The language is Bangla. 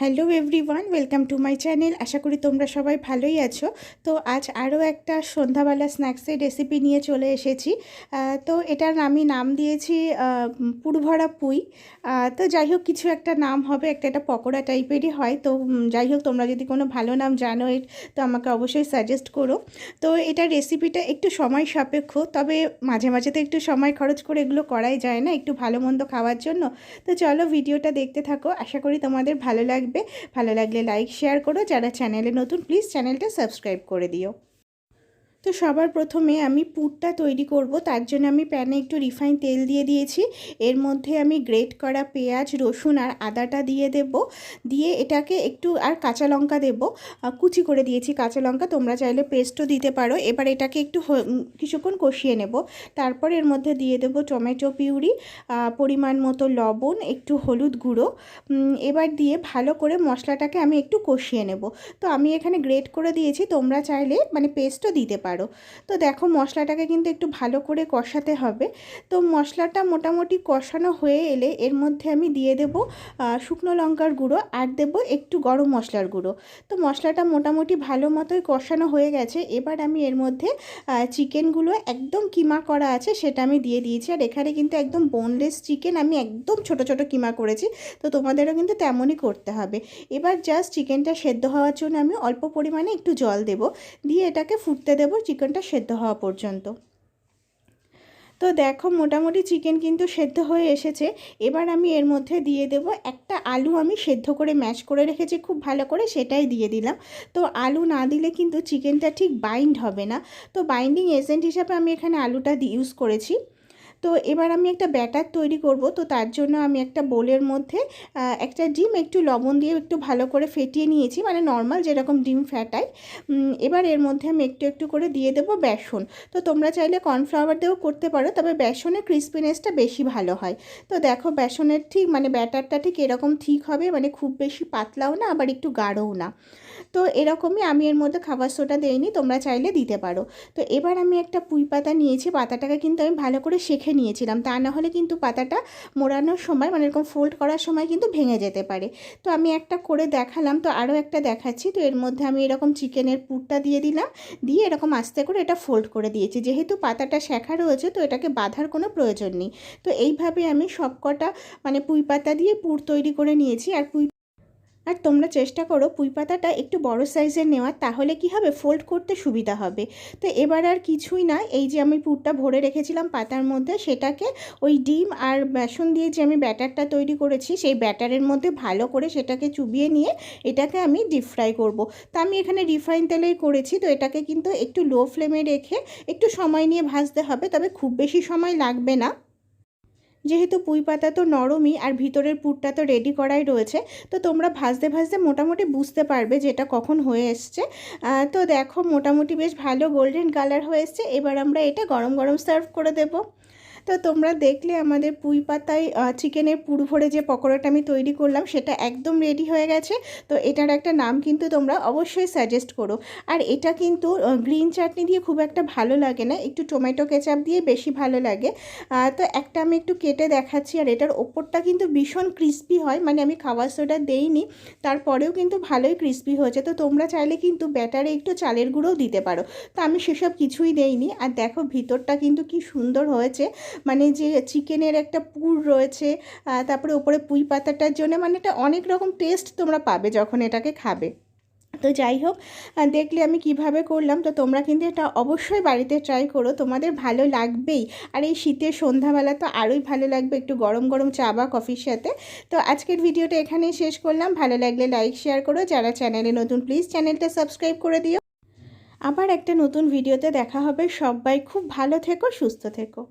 Hello everyone, welcome to my channel. আশা করি তোমরা সবাই ভালোই আছো। তো আজ আরও একটা সন্ধ্যাবেলা স্ন্যাক্সের রেসিপি নিয়ে চলে এসেছি। তো এটার আমি নাম দিয়েছি পুরভরা পুই। তো যাই হোক, কিছু একটা নাম হবে, একটা এটা পকোড়া টাইপেরই হয়। তো যাই হোক, তোমরা যদি কোনো ভালো নাম জানো এর, তো আমাকে অবশ্যই সাজেস্ট করো। তো এটার রেসিপিটা একটু সময় সাপেক্ষ, তবে মাঝে মাঝে তো একটু সময় খরচ করে এগুলো করাই যায় না, একটু ভালো মন্দ খাওয়ার জন্য। তো চলো, ভিডিওটা দেখতে থাকো। আশা করি তোমাদের ভালো লাগবে। ভালো লাগলে লাইক শেয়ার করো। যারা চ্যানেলে নতুন প্লিজ চ্যানেলটা সাবস্ক্রাইব করে দিও। তো সবার প্রথমে আমি পুরটা তৈরি করব, তার জন্য আমি প্যানে একটু রিফাইন তেল দিয়ে দিয়েছি। এর মধ্যে আমি গ্রেট করা পেঁয়াজ, রসুন আর আদাটা দিয়ে দেব। দিয়ে এটাকে একটু আর কাঁচা লঙ্কা দেবো। কুচি করে দিয়েছি কাঁচা লঙ্কা, তোমরা চাইলে পেস্টও দিতে পারো। এবার এটাকে একটু কিছুক্ষণ কষিয়ে নেব। তারপর এর মধ্যে দিয়ে দেব টমেটো পিউরি পরিমাণ মতো লবণ, একটু হলুদ গুঁড়ো। এবার দিয়ে ভালো করে মশলাটাকে আমি একটু কষিয়ে নেব। তো আমি এখানে গ্রেট করে দিয়েছি, তোমরা চাইলে মানে পেস্টও দিতে পারো। তো দেখো মশলাটাকে কিন্তু একটু ভালো করে কষাতে হবে। তো মশলাটা মোটামুটি কষানো হয়ে এলে এর মধ্যে আমি দিয়ে দেব শুকনো লঙ্কার গুঁড়ো আর দেব একটু গরম মশলার গুঁড়ো। তো মশলাটা মোটামুটি ভালো মতোই কষানো হয়ে গেছে। এবার আমি এর মধ্যে চিকেনগুলো একদম কিমা করা আছে সেটা আমি দিয়ে দিয়েছি। আর এখানে কিন্তু একদম বোনলেস চিকেন আমি একদম ছোট ছোট কিমা করেছি। তো তোমাদেরও কিন্তু তেমনই করতে হবে। এবার জাস্ট চিকেনটা সেদ্ধ হওয়ার জন্য আমি অল্প পরিমাণে একটু জল দেব। দিয়ে এটাকে ফুটতে দেবো চিকেনটা সেদ্ধ হওয়া পর্যন্ত। তো দেখো মোটামুটি চিকেন কিন্তু সেদ্ধ হয়ে এসেছে। এবার আমি এর মধ্যে দিয়ে দেব একটা আলু আমি সেদ্ধ করে ম্যাশ করে রেখেছি, খুব ভালো করে সেটাই দিয়ে দিলাম। তো আলু না দিলে কিন্তু চিকেনটা ঠিক বাইন্ড হবে না। তো বাইন্ডিং এজেন্ট হিসাবে আমি এখানে আলুটা ইউজ করেছি। তো এবার আমি একটা ব্যাটার তৈরি করব। তো তার জন্য আমি একটা বোলের মধ্যে একটা ডিম একটু লবণ দিয়ে একটু ভালো করে ফেটিয়ে নিয়েছি। মানে নর্মাল যেরকম ডিম ফ্যাটাই এবার এর মধ্যে আমি একটু একটু করে দিয়ে দেবো বেসন। তো তোমরা চাইলে কর্নফ্লাওয়ার দিয়েও করতে পারো, তবে বেসনের ক্রিস্পিনেসটা বেশি ভালো হয়। তো দেখো বেসনের ঠিক মানে ব্যাটারটা ঠিক এরকম ঠিক হবে মানে খুব বেশি পাতলাও না, আবার একটু গাঢ়ও না। তো এরকমই আমি এর মধ্যে খাবার সোডা দেইনি, তোমরা চাইলে দিতে পারো। তো এবার আমি একটা পুঁই পাতা নিয়েছি, পাতাটাকে কিন্তু আমি ভালো করে শেখে নিয়েছিলাম, তা না হলে কিন্তু পাতাটা মোড়ানোর সময় মানে এরকম ফোল্ড করার সময় কিন্তু ভেঙে যেতে পারে। তো আমি একটা করে দেখালাম, তো আরও একটা দেখাচ্ছি। তো এর মধ্যে আমি এরকম চিকেনের পুরটা দিয়ে দিলাম, দিয়ে এরকম আস্তে করে এটা ফোল্ড করে দিয়েছি। যেহেতু পাতাটা শেখা রয়েছে, তো এটাকে বাঁধার কোনো প্রয়োজন নেই। তো এইভাবে আমি সবকটা মানে পুঁই পাতা দিয়ে পুর তৈরি করে নিয়েছি, আর পুঁই আর তোমরা চেষ্টা করো পুঁই পাতাটা একটু বড় সাইজের নেওয়ার, তাহলে কি হবে? ফোল্ড করতে সুবিধা হবে। তো এবার আর কিছুই না, এই যে আমি পুরটা ভরে রেখেছিলাম পাতার মধ্যে, সেটাকে ওই ডিম আর বেসন দিয়ে যে আমি ব্যাটারটা তৈরি করেছি, সেই ব্যাটারের মধ্যে ভালো করে সেটাকে চুবিয়ে নিয়ে এটাকে আমি ডিপ ফ্রাই করব। তো আমি এখানে রিফাইন তেলেই করেছি, তো এটাকে কিন্তু একটু লো ফ্লেমে রেখে একটু সময় নিয়ে ভাজতে হবে, তবে খুব বেশি সময় লাগবে না। যেহেতু পুঁই পাতা তো নরমই আর ভিতরের পুরটা তো রেডি করাই রয়েছে, তো তোমরা ভাজতে ভাজতে মোটামুটি বুঝতে পারবে যে এটা কখন হয়ে এসছে। তো দেখো মোটামুটি বেশ ভালো গোল্ডেন কালার হয়ে এসছে, এবার আমরা এটা গরম গরম সার্ভ করে দেবো। তো তোমরা দেখলে আমাদের পুঁই পাতায় চিকেনের পুর ভরে যে পকোড়াটা আমি তৈরি করলাম, সেটা একদম রেডি হয়ে গেছে। তো এটার একটা নাম কিন্তু তোমরা অবশ্যই সাজেস্ট করো। আর এটা কিন্তু গ্রিন চাটনি দিয়ে খুব একটা ভালো লাগে না, একটু টমেটো কেচাপ দিয়ে বেশি ভালো লাগে। তো একটা আমি একটু কেটে দেখাচ্ছি, আর এটার ওপরটা কিন্তু ভীষণ ক্রিস্পি হয় মানে আমি খাবার সোডা দেইনি, তারপরেও কিন্তু ভালোই ক্রিস্পি হয়েছে। তো তোমরা চাইলে কিন্তু ব্যাটারে একটু চালের গুঁড়োও দিতে পারো। তো আমি সেসব কিছুই দেইনি, আর দেখো ভিতরটা কিন্তু কি সুন্দর হয়েছে। মানে যে চিকেনের একটা পুর রয়েছে তারপরে ওপরে পুঁই পাতাটার জন্য মানে এটা অনেক রকম টেস্ট তোমরা পাবে যখন এটাকে খাবে। তো যাই হোক দেখলে আমি কীভাবে করলাম। তো তোমরা কিন্তু এটা অবশ্যই বাড়িতে ট্রাই করো, তোমাদের ভালো লাগবেই। আর এই শীতের সন্ধ্যাবেলা তো আরোই ভালো লাগবে, একটু গরম গরম চা বা কফির সাথে। তো আজকের ভিডিওটা এখানেই শেষ করলাম। ভালো লাগলে লাইক শেয়ার করো। যারা চ্যানেলে নতুন প্লিজ চ্যানেলটা সাবস্ক্রাইব করে দিও। আবার একটা নতুন ভিডিওতে দেখা হবে। সবাই খুব ভালো থেকো, সুস্থ থেকো।